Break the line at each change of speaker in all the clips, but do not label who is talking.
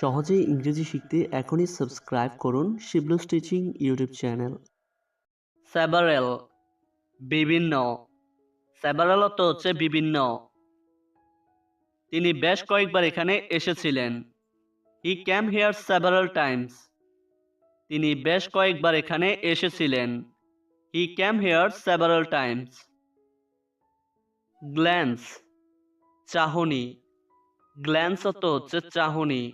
সহজেই ইংরেজি শিখতে এখনই সাবস্ক্রাইব করুন Shiblu teaching YouTube channel. Several বিভিন্ন। সেভারেল অর্থ হচ্ছে বিভিন্ন। তিনি বেশ কয়েকবার এখানে এসেছিলেন। He came here several times তিনি বেশ কয়েকবার এখানে এসেছিলেন। He came here several times glance চাহনি। গ্ল্যান্স অর্থ হচ্ছে চাহনি।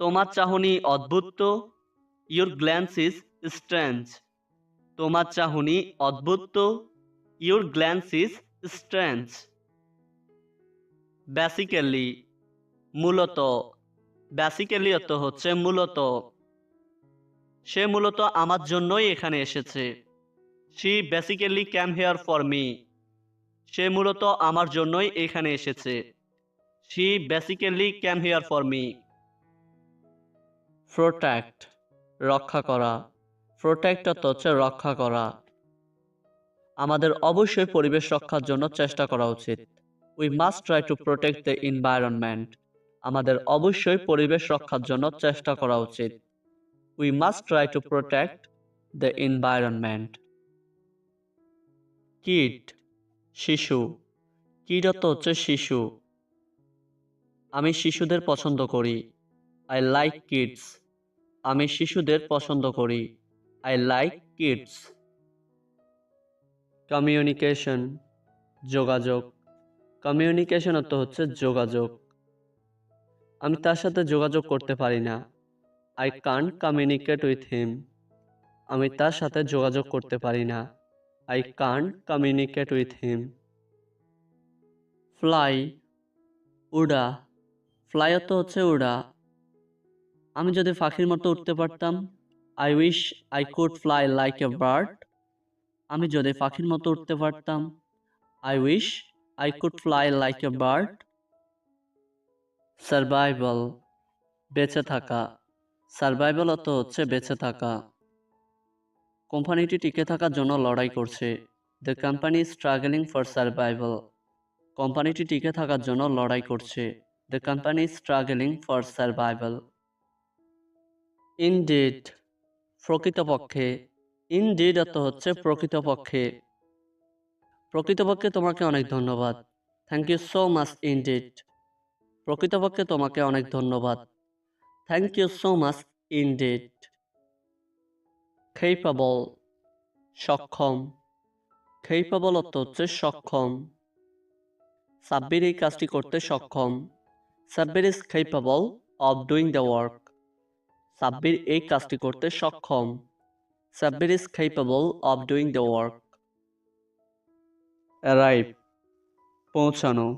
তোমার চাহনি অদ্ভুত ইউর গ্ল্যান্স ইজ স্ট্রেঞ্জ তোমার চাহনি অদ্ভুত your glance is strange basically মূলত বেসিক্যালি অর্থ হচ্ছে মূলত। সে মূলত আমার জন্যই এখানে এসেছে। She basically came here for me সে মূলত আমার জন্যই এখানে এসেছে। She basically came here for me protect, রক্ষা করা। প্রোটেক্ট হচ্ছে রক্ষা করা। আমাদের অবশ্যই পরিবেশ রক্ষার জন্য চেষ্টা করা উচিত। We must try to protect the environment আমাদের অবশ্যই পরিবেশ রক্ষার জন্য চেষ্টা করা উচিত। We must try to protect the environment kid শিশু। কিড অর্থ হচ্ছে শিশু। আমি শিশুদের পছন্দ করি। আই লাইক কিডস আমি শিশুদের পছন্দ করি। আই লাইক কিডস কমিউনিকেশন যোগাযোগ। কমিউনিকেশন অর্থ হচ্ছে যোগাযোগ। আমি তার সাথে যোগাযোগ করতে পারি না। আই কান কমিউনিকেট উইথ হিম আমি তার সাথে যোগাযোগ করতে পারি না। I can communicate with him fly উড়া। ফ্লাই অর্থ হচ্ছে উড়া। আমি যদি পাখির মতো উঠতে পারতাম I wish I could fly like a bird আমি যদি পাখির মতো উঠতে পারতাম I wish I could fly like a bird survival বেঁচে থাকা। সার্ভাইভাল অত হচ্ছে বেঁচে থাকা। কোম্পানিটি টিকে থাকার জন্য লড়াই করছে। The company struggling for survival কোম্পানিটি টিকে থাকার জন্য লড়াই করছে। The company struggling for survival indeed প্রকৃতপক্ষে ইনডিড অর্থ হচ্ছে প্রকৃতপক্ষে। প্রকৃতপক্ষে তোমাকে অনেক ধন্যবাদ। Thank you so much indeed প্রকৃতপক্ষে তোমাকে অনেক ধন্যবাদ। Thank you so much indeed capable সক্ষম। খেইপাবল অর্থ হচ্ছে সক্ষম। সাব্বির এই কাজটি করতে সক্ষম। Sabbir is capable of doing the work Sabbir এই কাজটি করতে সক্ষম। Sabbir is capable of doing the work arrive পৌঁছানো।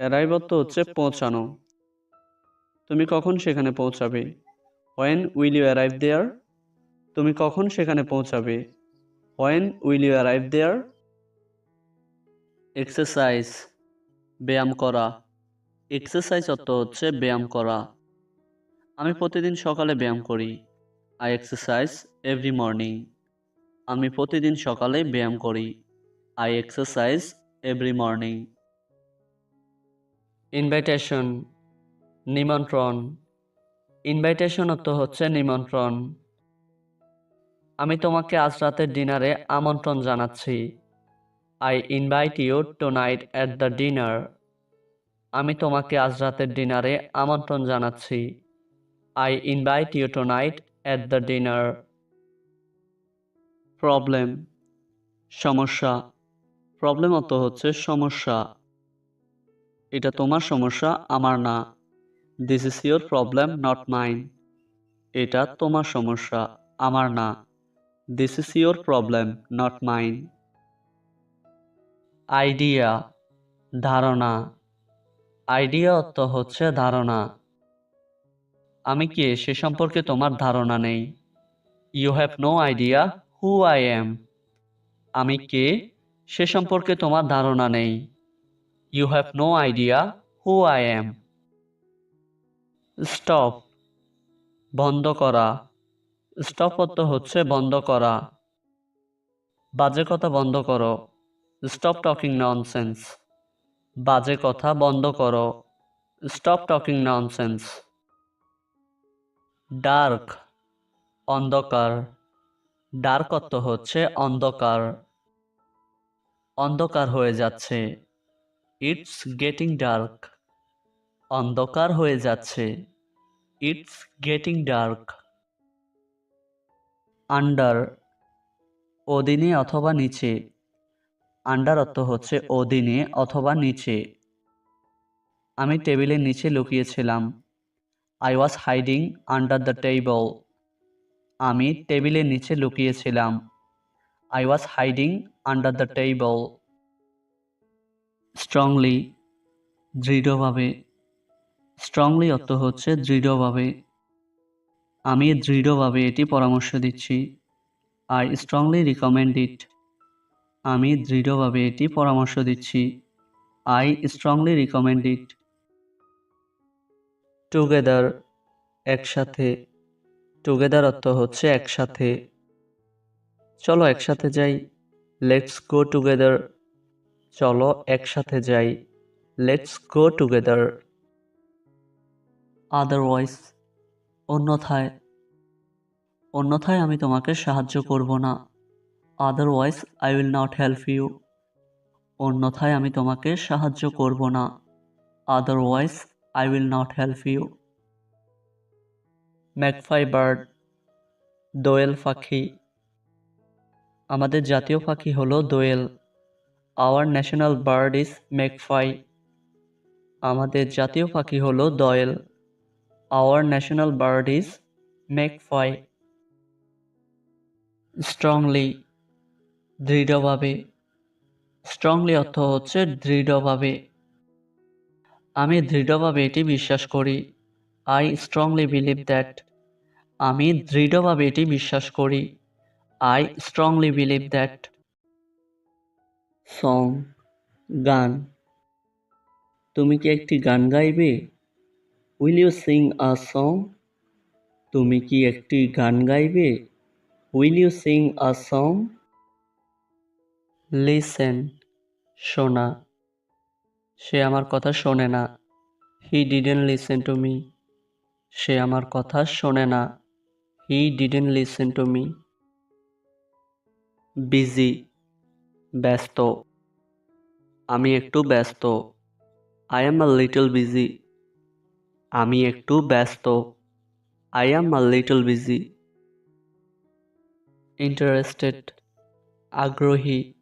অ্যারাইভ অর্থ হচ্ছে পৌঁছানো। তুমি কখন সেখানে পৌঁছাবে? When will you arrive there তুমি কখন সেখানে পৌঁছাবে? When will you arrive there exercise ব্যায়াম করা। এক্সারসাইজ অর্থ হচ্ছে ব্যায়াম করা। আমি প্রতিদিন সকালে ব্যায়াম করি। আই এক্সারসাইজ এভরি মর্নিং আমি প্রতিদিন সকালে ব্যায়াম করি। I exercise every morning invitation নিমন্ত্রণ ইনভাইটেশন অর্থ হচ্ছে নিমন্ত্রণ আমি তোমাকে আজ রাতের ডিনারে আমন্ত্রণ জানাচ্ছি I invite you tonight at the dinner আমি তোমাকে আজ রাতের ডিনারে আমন্ত্রণ জানাচ্ছি invite you tonight at the dinner problem সমস্যা. প্রবলেম অর্থ হচ্ছে সমস্যা। এটা তোমার সমস্যা, আমার না। This is your problem not mine এটা তোমার সমস্যা, আমার না। This is your problem not mine idea ধারণা। আইডিয়া অর্থ হচ্ছে ধারণা। আমি কে সে সম্পর্কে তোমার ধারণা নেই? You have no idea who I am আমি কে? সে সম্পর্কে তোমার ধারণা নেই। You have no idea who I am stop বন্ধ করা। স্টপ অর্থ হচ্ছে বন্ধ করা। বাজে কথা বন্ধ করো। স্টপ টকিং ননসেন্স বাজে কথা বন্ধ করো। স্টপ টকিং ননসেন্স ডার্ক, অন্ধকার। ডার্ক অর্থ হচ্ছে অন্ধকার। অন্ধকার হয়ে যাচ্ছে। It's getting dark. অন্ধকার হয়ে যাচ্ছে। It's getting dark. আন্ডার, অধীনে অথবা নিচে। আন্ডার অর্থ হচ্ছে অধীনে অথবা নিচে। আমি টেবিলের নিচে লুকিয়েছিলাম। I was hiding under the table আমি টেবিলের নিচে লুকিয়েছিলাম। I was hiding under the table strongly দৃঢ়ভাবে। স্ট্রংলি অর্থ হচ্ছে দৃঢ়ভাবে। আমি দৃঢ়ভাবে এটি পরামর্শ দিচ্ছি। আই স্ট্রংলি রিকমেন্ড ইট আমি দৃঢ়ভাবে এটি পরামর্শ দিচ্ছি। I strongly recommend it together একসাথে। টুগেদার অর্থ হচ্ছে একসাথে। চলো একসাথে যাই। লেটস গো টুগেদার চলো একসাথে যাই। লেটস গো টুগেদার আদারওয়াইজ অন্যথায়। অন্যথায় আমি তোমাকে সাহায্য করব না। Otherwise I will not help you অন্যথায় আমি তোমাকে সাহায্য করব না। Otherwise I will not help you magpie bird দোয়েল পাখি। আমাদের জাতীয় পাখি হলো দোয়েল। Our national bird is magpie আমাদের জাতীয় পাখি হলো দোয়েল। Our national bird is magpie strongly দৃঢ়ভাবে। স্ট্রংলি অর্থ হচ্ছে দৃঢ়ভাবে। আমি দৃঢ়ভাবে এটি বিশ্বাস করি। আই স্ট্রংলি বিলিভ দ্যাট আমি দৃঢ়ভাবে এটি বিশ্বাস করি। I strongly believe that song গান। তুমি কি একটি গান গাইবে? Will you sing a song তুমি কি একটি গান গাইবে? Will you sing a song listen শোনা সে আমার কথা শোনে না। He didn't listen to me সে আমার কথা শোনে না। He didn't listen to me busy ব্যস্ত। আমি একটু ব্যস্ত। I am a little busy আমি একটু ব্যস্ত। I am a little busy interested আগ্রহী।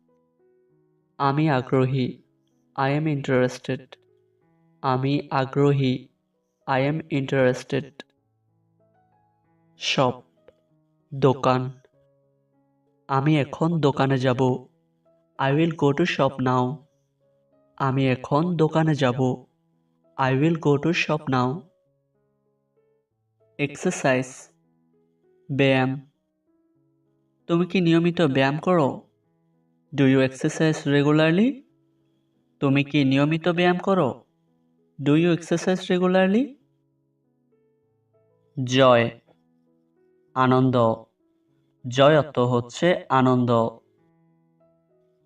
আমি আগ্রহী। আই এম ইন্টারেস্টেড আমি আগ্রহী. আই এম ইন্টারেস্টেড শপ দোকান। আমি এখন দোকানে যাব। I will go to shop now আমি এখন দোকানে যাব। I will go to shop now exercise ব্যায়াম। তুমি কি নিয়মিত ব্যায়াম করো? ডু ইউ এক্সারসাইজ রেগুলারলি তুমি কি নিয়মিত ব্যায়াম করো? Do you exercise regularly joy. Ananda. Joy অর্থ হচ্ছে আনন্দ।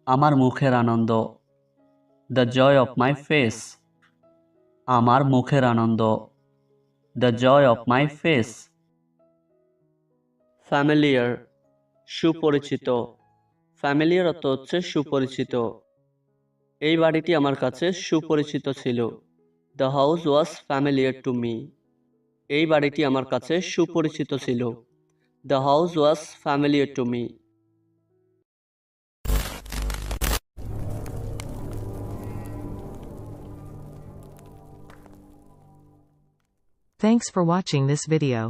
আমার মুখের আনন্দ। The joy of my face আমার মুখের আনন্দ। The joy of my face familiar সুপরিচিত। ফ্যামিলিয়ার অর্থ হচ্ছে সুপরিচিত। এই বাড়িটি আমার কাছে সুপরিচিত ছিল। The house was familiar to me এই বাড়িটি আমার কাছে সুপরিচিত ছিল। The house was familiar to me
Thanks for watching this video.